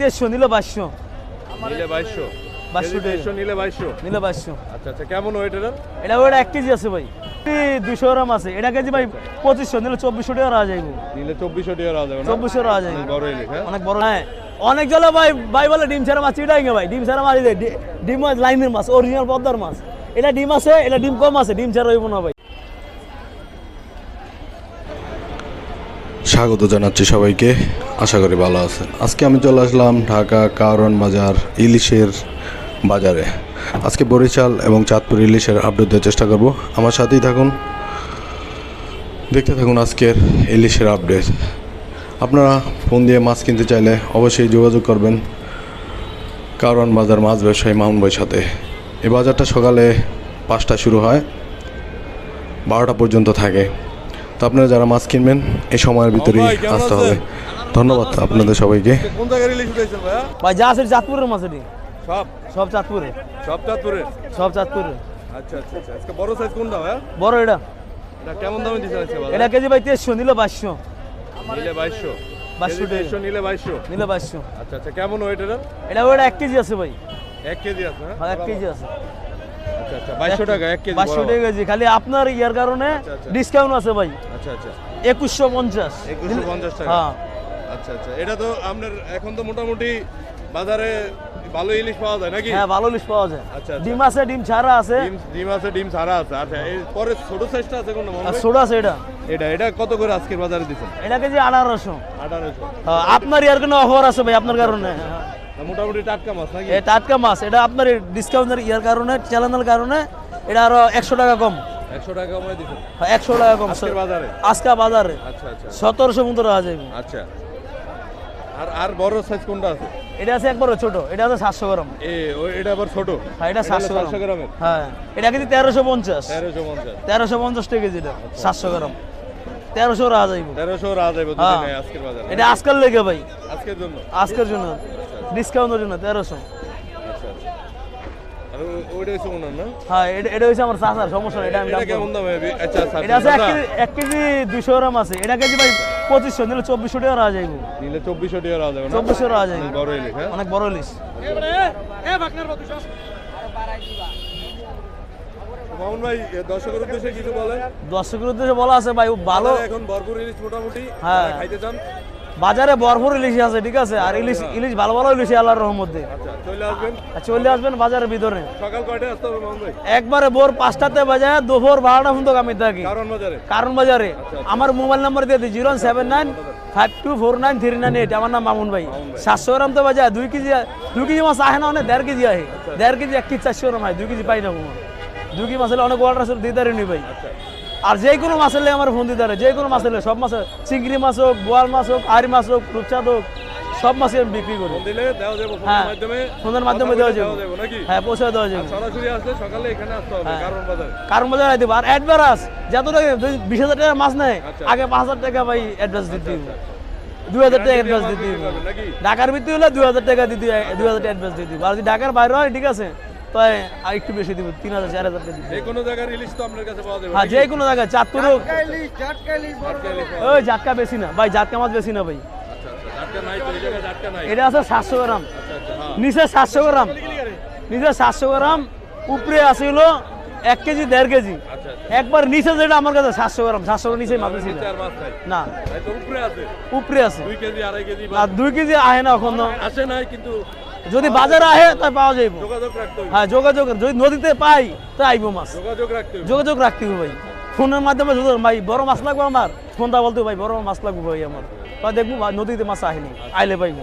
দেড়শো নিলে বাইশশো। নিলে বাইশশো? বাইশশো দেড়শো নিলে বাইশশো? নিলে বাইশশো। আচ্ছা আচ্ছা কেমন ওয়েট এটা এটা ওটা এক কেজি আছে ভাই। দুশো গ্রাম আছে। এটা কেজি ভাই পঁচিশশো নিলে চব্বিশশো টাকা রাখা যাইব নিলে চব্বিশশো টাকা রাখা যাবে চব্বিশশো রাখা যাইব অনেক বড় হ্যাঁ অনেক বড়। হ্যাঁ অনেক জলে ভাই ভাই বলে ডিম ছাড়া মাছ চিটাই ভাই। ডিম ছাড়া মাছ দেয় ডিম মাছ লাইনের মাছ অরিজিনাল পদ্মার মাছ। এটা ডিম আছে এটা ডিম কম আছে ডিম ছাড়া হইব না ভাই। স্বাগত জানাচ্ছি সবাইকে। আশা করি ভালো আছেন। আজকে আমি চলে আসলাম ঢাকা কারণ বাজার ইলিশের বাজারে। আজকে বরিশাল এবং চাঁদপুর ইলিশের আপডেট দেওয়ার চেষ্টা করব। আমার সাথেই থাকুন। দেখতে থাকুন আজকের ইলিশের আপডেট আপনারা ফোন দিয়ে মাছ কিনতে চাইলে অবশ্যই যোগাযোগ করবেন কারণ বাজার মাছ ব্যবসায়ী মামুন ভাইয়ের সাথে। এই বাজারটা সকালে পাঁচটা শুরু হয়, বারোটা পর্যন্ত থাকে। তো আপনারা যারা মাছ কিনবেন এই সময়ের ভিতরেই আসতে হবে। ধন্যবাদ আপনাদের সবাইকে। কোন ভাইয়া? ভাই যা আছে চাঁদপুরের মাছ এটি। সব? সব চাঁদপুরে। সব চাঁদপুরের সব চাঁদপুরে। আচ্ছা আচ্ছা আচ্ছা। আজকে বড় সাইজ কোনটা ভাইয়া? বড় এটা। এটা কেমন দামে আজকে? এটা কেজি ভাই নিলে আচ্ছা আচ্ছা কেমন ওয়েট এটা এটা ওটা এক কেজি আছে ভাই। এক কেজি আছে হ্যাঁ? হ্যাঁ, এক কেজি আছে। আচ্ছা আচ্ছা বাইশশো টাকা এক কেজি বাইশশো টাকা কেজি খালি আপনার ইয়ার কারণে আচ্ছা, আচ্ছা। ডিসকাউন্ট আছে ভাই। আচ্ছা আচ্ছা। একুশশো পঞ্চাশ। একুশশো পঞ্চাশ টাকা। হ্যাঁ। আচ্ছা আচ্ছা। এটা তো আপনার এখন তো মোটামুটি বাজারে ভালো ইলিশ পাওয়া যায় নাকি? হ্যাঁ ভালো লিস পাওয়া যায়। আচ্ছা, আচ্ছা। ডিম আছে ডিম ছাড়া আছে। ডিম ডিম আছে আছে। আচ্ছা ছোট সাইজটা আছে কোনটা মনে আর আছে এটা। এটা এটা কত করে আজকের বাজারে দিচ্ছেন? এটা কেজি আঠারোশো। আঠারোশো। হ্যাঁ, আপনার ইয়ার কোনো অফার আছে ভাই আপনার কারণে? মোটামুটি টাটকা মাছ নাকি? এই টাটকা মাছ। এটা আপনার ডিসকাউন্টের ইয়ার কারণে চ্যানেলের কারণে এটা আরও একশো টাকা কম। একশো টাকা দিচ্ছেন হ্যাঁ, একশো টাকা কম আজকের বাজারে? আজকা বাজারে। আচ্ছা আচ্ছা। সতেরোশো মতো রাখা যাবে আচ্ছা। আর আর বড় সাইজ কোনটা আছে? এটা আছে একবারে ছোট। এটা আছে সাতশো গ্রাম। এ এটা আবার ছোট? হ্যাঁ এটা হলো সাতশো গ্রাম হ্যাঁ। এটা কেজি টাকা কেজি এটা সাতশো গ্রাম। তেরোশো রাখা যাইব। তেরোশো রাজ যাবে হ্যাঁ। দুদিনে আজকের বাজারে এটা আজকাল লেগে ভাই। আজকের জন্য? আজকের জন্য। ডিসকাউন্টের জন্য তেরোশো। আচ্ছা আচ্ছা। হ্যাঁ এটা এটা আমার চাচার সমস্যা এটা আমি এটা দাম কেমন করব। দাম হবে? আচ্ছা আচ্ছা এটা আছে এক কেজি দুশো গ্রাম আছে। এটা কেজি ভাই পঁচিশশো নিলে চব্বিশশো টাকা রাখা যাইব নিলে চব্বিশশো টাকা রাজ যাবে চব্বিশশো রাখা যাইব বড় ইলিশ হ্যাঁ? অনেক বড় ইলিশ। মামুন ভাই দর্শকের উদ্দেশ্যে কিছু বলেন? দর্শকের উদ্দেশ্যে বলা আছে ভাই ভালো এখন ভরপুর ইলিশ মোটামুটি হ্যাঁ। খাইতে চান। বাজারে ভরপুর ইলিশ আছে ঠিক আছে? আর ইলিশ ইলিশ ভালো ভালো ইলিশ আল্লাহর রহমতে। আচ্ছা চলে আসবেন। আর চলে আসবেন বাজারের ভিতরে। সকাল কয়টায় আসতে হবে মামুন একবারে ভোর পাঁচটাতে বাজায় দুপুর বারোটা পর্যন্ত আমি থাকি। কারণ বাজারে? আমার মোবাইল নাম্বার দিয়ে দিই zero seven nine five two four nine three nine eight. আমার নাম মামুন ভাই। সাতশো গ্রাম তো বাজায় দুই কেজি দুই কেজি মাছ আহে না অনেক দেড় কেজি আহে। দেড় কেজি এক কেজি চারশো গ্রাম হয় দুই কেজি পাই না দুই কেজি মাছ হলে অনেক অর্ডার আছে দিতে পারিনি ভাই। আর যে কোনো মাছ হলে আমার ফোন দিতে পারে যে কোনো মাছ হলে সব মাছ চিংড়ি মাছ হোক বোয়াল মাছ হোক আরি মাছ হোক রূপচাঁদ হোক সব মাছই আমি বিক্রি করি। হ্যাঁ মাধ্যমে। ফোনের মাধ্যমে দেওয়া যাবে। হ্যাঁ পৌঁছে দেওয়া যাবে। সরাসরি আসলে সকালে এখানে আসতে হবে হ্যাঁ। কারণ বাজারে। কারণ বাজার আর অ্যাডভান্স যত টাকা বিশ হাজার টাকার মাছ নেয় আচ্ছা। আগে পাঁচ হাজার টাকা ভাই অ্যাডভান্স দিতে হবে। দুই হাজার টাকা অ্যাডভান্স দিতে হবে। ঢাকার ভিতরে হলে দুই হাজার টাকা দিতে দুই হাজার টাকা অ্যাডভান্স দিতে হবে। আর যদি ঢাকার বাইরে হয় ঠিক আছে। তো আর একটু বেশি দিব তিন হাজার চার হাজার যে কোনো জায়গার ইলিশ তো আপনার কাছে পাওয়া যাবে। হ্যাঁ যে কোনো জায়গায় চাঁদপুর হোক আজকে ইলিশ পাওয়া ওই জাটকা বেশি না ভাই জাটকা মাছ বেশি না ভাই। আচ্ছা আচ্ছা জাটকা নাই তো এই জায়গায় জাটকা নাই। এটা আছে সাতশো গ্রাম। আচ্ছা আচ্ছা হ্যাঁ। নিচে সাতশো গ্রাম। নিচে সাতশো গ্রাম উপরে আছে হলো এক কেজি দেড় কেজি। আচ্ছা আচ্ছা। একবার নিচে যেটা আমার কাছে সাতশো গ্রাম সাতশো গ্রাম নিচে মাছ বেশি না। উপরে আছে। উপরে আছে। দুই কেজি আড়াই কেজি দুই কেজি আহে না এখন। আসে নাই কিন্তু যদি বাজারে আহে তাই পাওয়া যাইব। হ্যাঁ যোগাযোগ যদি নদীতে পাই তাই আইব মাছ। যোগাযোগ রাখতে হবে ভাই। ফোনের মাধ্যমে ভাই বড় মাছ লাগবে আমার। ফোনটা বলতে ভাই বড় মাছ লাগবে ভাই আমার। তাই দেখব নদীতে মাছ আহেনি আইলে পাইব।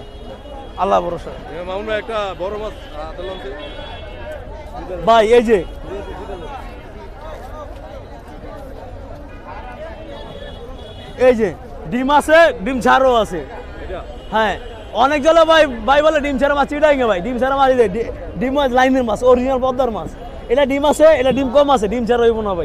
আল্লাহ ভরসা। একটা বড় মাছ ভাই এই যে। এই যে ডিম আছে ডিম ছাড়ও আছে। হ্যাঁ। অনেক জলে ভাই ভাই বলে ডিম ছাড়া মাছ চিটাই ভাই। ডিম ছাড়া মাছ ডিম মাছ, লাইনের মাছ অরিজিনাল পদ্মার মাছ। এটা ডিম আছে, এটা ডিম কম আছে, ডিম ছাড়া হইব না ভাই।